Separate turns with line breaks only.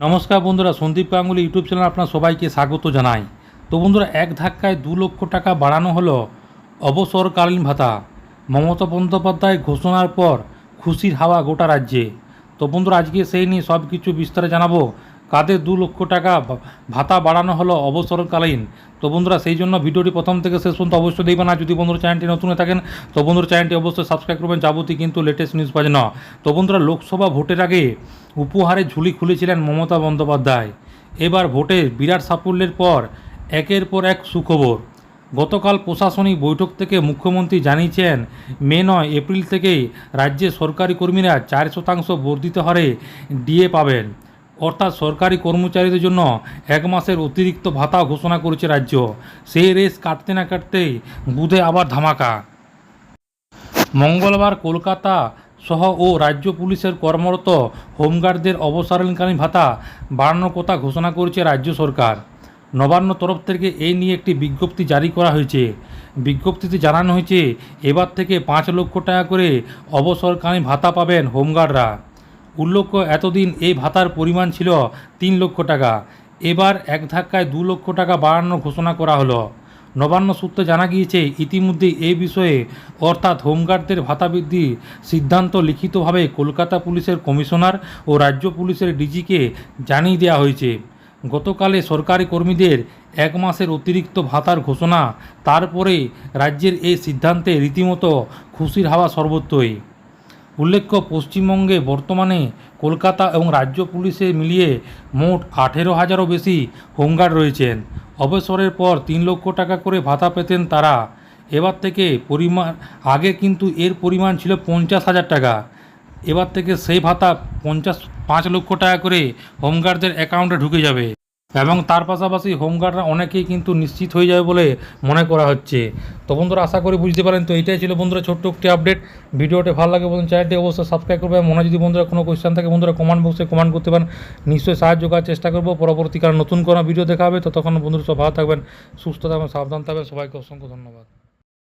নমস্কার বন্ধুরা, Sandeep Ganguly YouTube channel আপনার সবাইকে স্বাগত জানাই। তো বন্ধুরা, এক ধাক্কায় দু লক্ষ টাকা বাড়ানো হলো অবসরকালীন ভাতা। মমতা বন্দ্যোপাধ্যায় ঘোষণার পর খুশির হাওয়া গোটা রাজ্যে। তো বন্ধুরা, আজকে সেই নিয়ে সব কিছু বিস্তারে জানাব। কাদের দু লক্ষ টাকা ভাতা বাড়ানো হলো অবসরকালীন। তো বন্ধুরা, সেই জন্য ভিডিওটি প্রথম থেকে শেষ পর্যন্ত অবশ্যই দেখবেন। আর যদি বন্ধুরা চ্যানেলটি নতুন থাকেন, তো বন্ধুরা চ্যানেলটি অবশ্যই সাবস্ক্রাইব করবেন। যাবতীয় কিন্তু লেটেস্ট নিউজ পাওয়ার জন্য। তো বন্ধুরা, লোকসভা ভোটের আগে উপহারে ঝুলি খুলেছিলেন মমতা বন্দ্যোপাধ্যায়। এবার ভোটের বিরাট সাফল্যের পর একের পর এক সুখবর। গতকাল প্রশাসনিক বৈঠক থেকে মুখ্যমন্ত্রী জানিয়েছেন, মে নয় এপ্রিল থেকেই রাজ্যের সরকারি কর্মীরা চার শতাংশ বর্ধিত হারে ডিএ পাবেন। অর্থাৎ সরকারি কর্মচারীদের জন্য এক মাসের অতিরিক্ত ভাতা ঘোষণা করেছে রাজ্য। সেই রেস কাটতে না কাটতেই বুধে আবার ধামাকা। মঙ্গলবার কলকাতা সহ ও রাজ্য পুলিশের কর্মরত হোমগার্ডদের অবসরকালীন ভাতা বাড়ানোর কথা ঘোষণা করেছে রাজ্য সরকার। নবান্ন তরফ থেকে এই নিয়ে একটি বিজ্ঞপ্তি জারি করা হয়েছে। বিজ্ঞপ্তিতে জানানো হয়েছে, এবার থেকে পাঁচ লক্ষ টাকা করে অবসরকালীন ভাতা পাবেন হোমগার্ডরা। উল্লেখ্য, এতদিন এই ভাতার পরিমাণ ছিল তিন লক্ষ টাকা। এবার এক ধাক্কায় দু লক্ষ টাকা বাড়ানোর ঘোষণা করা হলো। নবান্ন সূত্রে জানা গিয়েছে ইতিমধ্যে এই বিষয়ে অর্থাৎ হোমগার্ডদের ভাতা বৃদ্ধির সিদ্ধান্ত লিখিতভাবে কলকাতা পুলিশের কমিশনার ও রাজ্য পুলিশের ডিজিকে জানিয়ে দেওয়া হয়েছে। গতকালে সরকারি কর্মীদের এক মাসের অতিরিক্ত ভাতার ঘোষণা, তারপরে রাজ্যের এই সিদ্ধান্তে রীতিমতো খুশির হাওয়া সর্বত্রই। উল্লেখ্য, পশ্চিমবঙ্গে বর্তমানে কলকাতা এবং রাজ্য পুলিশে মিলিয়ে মোট আঠেরো হাজারও বেশি হোমগার্ড রয়েছেন। অবসরের পর তিন লক্ষ টাকা করে ভাতা পেতেন তারা। এবার থেকে পরিমাণ আগে কিন্তু এর পরিমাণ ছিল পঞ্চাশ হাজার টাকা। এবার থেকে সেই ভাতা পঞ্চাশ, পাঁচ লক্ষ টাকা করে হোমগার্ডদের অ্যাকাউন্টে ঢুকে যাবে। এবং তার পাশাপাশি হোমগার্ডরা অনেকেই কিন্তু নিশ্চিত হয়ে যাবে বলে মনে করা হচ্ছে। তো বন্ধুরা, আশা করি বুঝতে পারেন। তো এটাই ছিল বন্ধুরা ছোট্ট একটি আপডেট ভিডিওটি ভালো লাগে বলুন চ্যানেলটি অবশ্যই সাবস্ক্রাইব করবে মনে যদি বন্ধুরা কোনো কোয়েশ্চেন থাকে, বন্ধুরা কমেন্ট বক্সে কমেন্ট করতে পারেন। নিশ্চয়ই সাহায্য করার চেষ্টা করব। পরবর্তীকালে নতুন কোনো ভিডিও দেখা হবে। তো তখন বন্ধুরা সব ভালো থাকবেন, সুস্থ থাকবেন, সাবধান থাকবেন। সবাইকে অসংখ্য ধন্যবাদ।